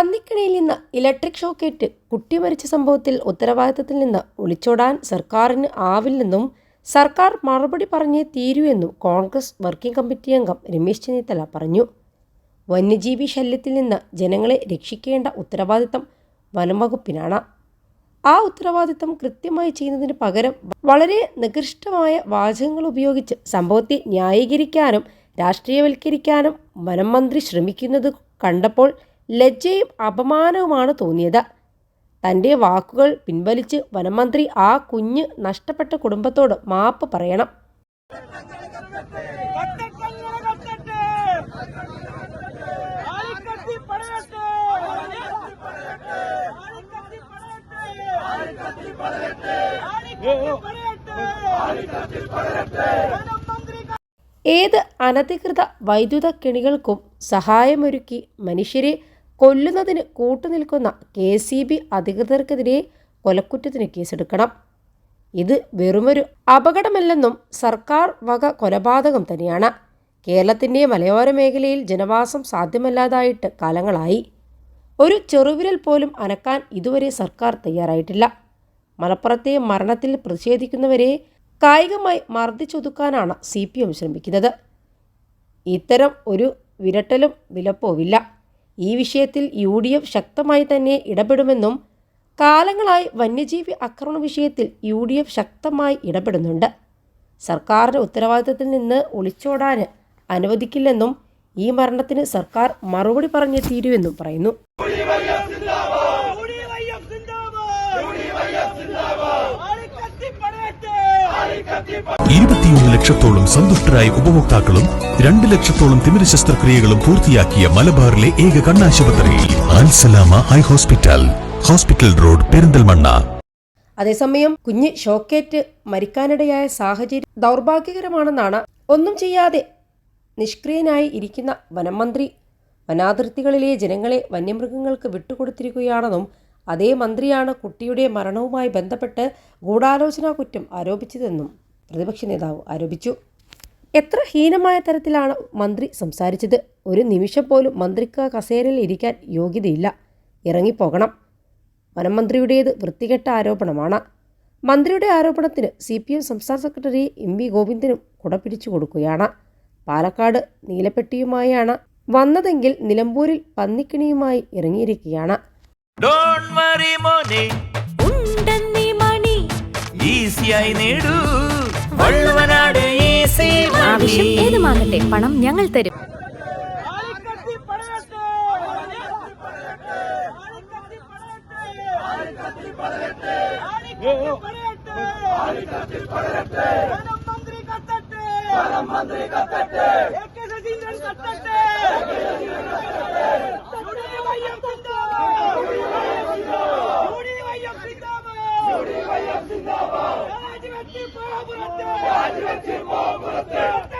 പന്നിക്കണിയിൽ നിന്ന് ഇലക്ട്രിക് ഷോക്കേറ്റ് കുട്ടി മരിച്ച സംഭവത്തിൽ ഉത്തരവാദിത്തത്തിൽ നിന്ന് ഒളിച്ചോടാൻ സർക്കാരിന് ആവില്ലെന്നും സർക്കാർ മറുപടി പറഞ്ഞേ തീരൂ എന്നും കോൺഗ്രസ് വർക്കിംഗ് കമ്മിറ്റി അംഗം രമേശ് ചെന്നിത്തല പറഞ്ഞു. വന്യജീവി ശല്യത്തിൽ നിന്ന് ജനങ്ങളെ രക്ഷിക്കേണ്ട ഉത്തരവാദിത്തം വനംവകുപ്പിനാണ് ആ ഉത്തരവാദിത്തം കൃത്യമായി ചെയ്യുന്നതിന് പകരം വളരെ നികൃഷ്ടമായ വാചകങ്ങൾ ഉപയോഗിച്ച് സംഭവത്തെ ന്യായീകരിക്കാനും രാഷ്ട്രീയവൽക്കരിക്കാനും വനം മന്ത്രി ശ്രമിക്കുന്നത് കണ്ടപ്പോൾ ലജ്ജയും അപമാനവുമാണ് തോന്നിയത്. തന്റെ വാക്കുകൾ പിൻവലിച്ച് വനമന്ത്രി ആ കുഞ്ഞ് നഷ്ടപ്പെട്ട കുടുംബത്തോട് മാപ്പ് പറയണം. ഏത് അനധികൃത വൈദ്യുത കെണികൾക്കും സഹായമൊരുക്കി മനുഷ്യരെ കൊല്ലുന്നതിന് കൂട്ടുനിൽക്കുന്ന കെ സി ബി അധികൃതർക്കെതിരെ കൊലക്കുറ്റത്തിന് കേസെടുക്കണം. ഇത് വെറുമൊരു അപകടമല്ലെന്നും സർക്കാർ വക കൊലപാതകം തന്നെയാണ്. കേരളത്തിന്റെ മലയോര മേഖലയിൽ ജനവാസം സാധ്യമല്ലാതായിട്ട് കാലങ്ങളായി. ഒരു ചെറുവിരൽ പോലും അനക്കാൻ ഇതുവരെ സർക്കാർ തയ്യാറായിട്ടില്ല. മലപ്പുറത്തെ മരണത്തിൽ പ്രതിഷേധിക്കുന്നവരെ കായികമായി മർദ്ദിച്ചൊതുക്കാനാണ് സി പി എം ശ്രമിക്കുന്നത്. ഇത്തരം ഒരു വിരട്ടലും വിലപ്പോവില്ല. ഈ വിഷയത്തിൽ യു ഡി എഫ് ശക്തമായി തന്നെ ഇടപെടുമെന്നും കാലങ്ങളായി വന്യജീവി ആക്രമണ വിഷയത്തിൽ യു ഡി എഫ് ശക്തമായി ഇടപെടുന്നുണ്ട്. സർക്കാരിന്റെ ഉത്തരവാദിത്തത്തിൽ നിന്ന് ഒളിച്ചോടാൻ അനുവദിക്കില്ലെന്നും ഈ മരണത്തിന് സർക്കാർ മറുപടി പറഞ്ഞേ തീരുവെന്നും പറയുന്നു. ഇരുപത്തിയൊന്ന് ലക്ഷത്തോളം സന്തുഷ്ടരായ ഉപഭോക്താക്കളും രണ്ട് ലക്ഷത്തോളം തിമിര ശസ്ത്രക്രിയകളും പൂർത്തിയാക്കിയ മലബാറിലെ ഏക കണ്ണാശുപത്രി Alsalama eye hospital hospital road Perinthalmanna. അതേസമയം കുഞ്ഞ് ഷോക്കേറ്റ് മരിക്കാനിടയായ സാഹചര്യം ദൗർഭാഗ്യകരമാണെന്നാണ് ഒന്നും ചെയ്യാതെ നിഷ്ക്രിയനായി ഇരിക്കുന്ന വനംമന്ത്രി. വനാതിർത്തികളിലെ ജനങ്ങളെ വന്യമൃഗങ്ങൾക്ക് വിട്ടുകൊടുത്തിരിക്കുകയാണെന്നും അതേ മന്ത്രിയാണ് കുട്ടിയുടെ മരണവുമായി ബന്ധപ്പെട്ട് ഗൂഢാലോചനാ കുറ്റം ആരോപിച്ചതെന്നും. പ്രതിപക്ഷ നേതാവ് ആരോപിച്ചു. എത്ര ഹീനമായ തരത്തിലാണ് മന്ത്രി സംസാരിച്ചത്? ഒരു നിമിഷം പോലും മന്ത്രിക്ക് കസേരയിൽ ഇരിക്കാൻ യോഗ്യതയില്ല. ഇറങ്ങിപ്പോകണം. വനമന്ത്രിയുടേത് വൃത്തികെട്ട ആരോപണമാണ്. മന്ത്രിയുടെ ആരോപണത്തിന് സി പി എം സംസ്ഥാന സെക്രട്ടറി എം വി ഗോവിന്ദനും കുട പിടിച്ചു കൊടുക്കുകയാണ്. പാലക്കാട് നീലപ്പെട്ടിയുമായാണ്. വന്നതെങ്കിൽ നിലമ്പൂരിൽ പന്നിക്കിണിയുമായി ഇറങ്ങിയിരിക്കുകയാണ്. ഡോൺ വറി മോനെ. ഉണ്ടെന്നീ മണി. ഈസിയായി നേടൂ. ആവശ്യം ഏതുമാകട്ടെ പണം ഞങ്ങൾ തരും. സിന്ദാബാദ് യൂണിവൈഎഫ് സിന്ദാബാദ് രാജിവെച്ച് രാജിവെച്ച് പോപുറത്ത് കത്തട്ടങ്ങനെ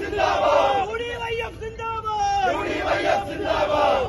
സിന്ദാബാദ് യൂണിവൈഎഫ് സിന്ദാബാദ്